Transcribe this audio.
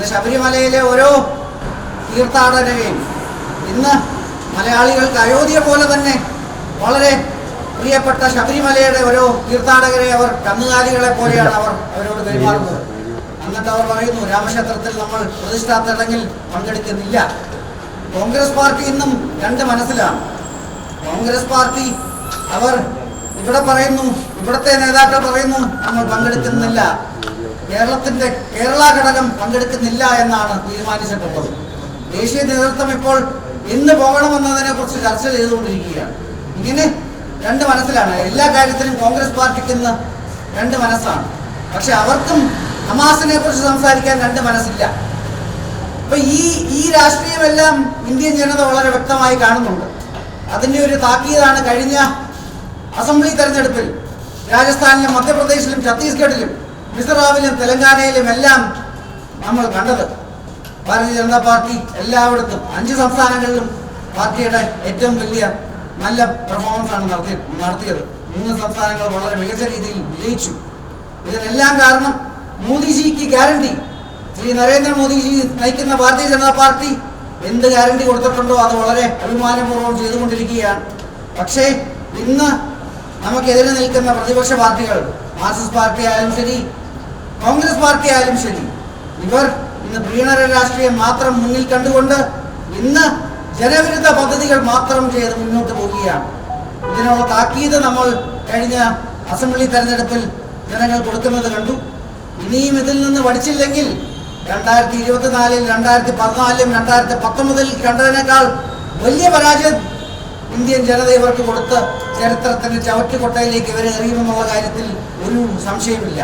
ഇന്ന് ശബരിമലയിലെ ഓരോ തീർത്ഥാടനവും ഇന്ന് മലയാളികൾക്ക് അയോധ്യ പോലെ തന്നെ വളരെ പ്രിയപ്പെട്ട ശബരിമലയുടെ ഓരോ തീർത്ഥാടകരെ അവർ കന്നുകാലികളെ പോലെയാണ് അവർ അവരോട് പെരുമാറുന്നത്. എന്നിട്ട് അവർ പറയുന്നു രാമക്ഷേത്രത്തിൽ നമ്മൾ പ്രതിഷ്ഠാ ചടങ്ങിൽ പങ്കെടുക്കുന്നില്ല. കോൺഗ്രസ് പാർട്ടി ഇന്നും രണ്ട് മനസ്സിലാണ്. കോൺഗ്രസ് പാർട്ടി അവർ ഇവിടെ പറയുന്നു ഇവിടുത്തെ നേതാക്കൾ പറയുന്നു നമ്മൾ പങ്കെടുക്കുന്നില്ല. കേരളത്തിന്റെ കേരള ഘടകം പങ്കെടുക്കുന്നില്ല എന്നാണ് തീരുമാനിച്ചിട്ടുള്ളത്. ദേശീയ നേതൃത്വം ഇപ്പോൾ ഇന്ന് പോകണമെന്നതിനെ കുറിച്ച് ചർച്ച ചെയ്തുകൊണ്ടിരിക്കുകയാണ്. ഇങ്ങനെ രണ്ട് മനസ്സിലാണ്. എല്ലാ കാര്യത്തിലും കോൺഗ്രസ് പാർട്ടിക്ക് ഇന്ന് രണ്ട് മനസ്സാണ്. പക്ഷെ അവർക്കും ഹമാസിനെ കുറിച്ച് സംസാരിക്കാൻ രണ്ട് മനസ്സില്ല. അപ്പൊ ഈ ഈ രാഷ്ട്രീയമെല്ലാം ഇന്ത്യൻ ജനത വളരെ വ്യക്തമായി കാണുന്നുണ്ട്. അതിന്റെ ഒരു താക്കീതാണ് കഴിഞ്ഞ അസംബ്ലി തെരഞ്ഞെടുപ്പിൽ രാജസ്ഥാനിലും മധ്യപ്രദേശിലും ഛത്തീസ്ഗഡിലും മിസോറാമിലും തെലങ്കാനയിലും എല്ലാം നമ്മൾ കണ്ടത്. ഭാരതീയ ജനതാ പാർട്ടി എല്ലായിടത്തും അഞ്ച് സംസ്ഥാനങ്ങളിലും പാർട്ടിയുടെ ഏറ്റവും വലിയ നല്ല പെർഫോമൻസ് ആണ് നടത്തി നടത്തിയത്. മൂന്ന് സംസ്ഥാനങ്ങൾ വളരെ മികച്ച രീതിയിൽ വിജയിച്ചു. ഇതിനെല്ലാം കാരണം മോദിജിക്ക് ഗ്യാരണ്ടി. ശ്രീ നരേന്ദ്രമോദിജി നയിക്കുന്ന ഭാരതീയ ജനതാ പാർട്ടി എന്ത് ഗ്യാരണ്ടി കൊടുത്തിട്ടുണ്ടോ അത് വളരെ അഭിമാനപൂർവം ചെയ്തുകൊണ്ടിരിക്കുകയാണ്. പക്ഷേ ഇന്ന് നമുക്കെതിരെ നിൽക്കുന്ന പ്രതിപക്ഷ പാർട്ടികൾ മാർക്സിസ്റ്റ് പാർട്ടി ആയാലും ശരി കോൺഗ്രസ് പാർട്ടി ആയാലും ശരി ഇവർ ഇന്ന് പ്രീണര രാഷ്ട്രീയം മാത്രം മുന്നിൽ കണ്ടുകൊണ്ട് ഇന്ന് ജനവിരുദ്ധ പദ്ധതികൾ മാത്രം ചെയ്ത് മുന്നോട്ട് പോവുകയാണ്. ഇതിനുള്ള താക്കീത് നമ്മൾ കഴിഞ്ഞ അസംബ്ലി തെരഞ്ഞെടുപ്പിൽ ജനങ്ങൾ കൊടുക്കുന്നത് കണ്ടു. ഇനിയും ഇതിൽ നിന്ന് പഠിച്ചില്ലെങ്കിൽ രണ്ടായിരത്തി ഇരുപത്തിനാലിൽ രണ്ടായിരത്തി പതിനാലിലും രണ്ടായിരത്തി പത്തൊമ്പതിൽ കണ്ടതിനേക്കാൾ വലിയ പരാജയം ഇന്ത്യൻ ജനത ഇവർക്ക് കൊടുത്ത് ചരിത്രത്തിന് ചവറ്റുകൊട്ടയിലേക്ക് ഇവരെ എറിയുമെന്നുള്ള കാര്യത്തിൽ ഒരു സംശയമില്ല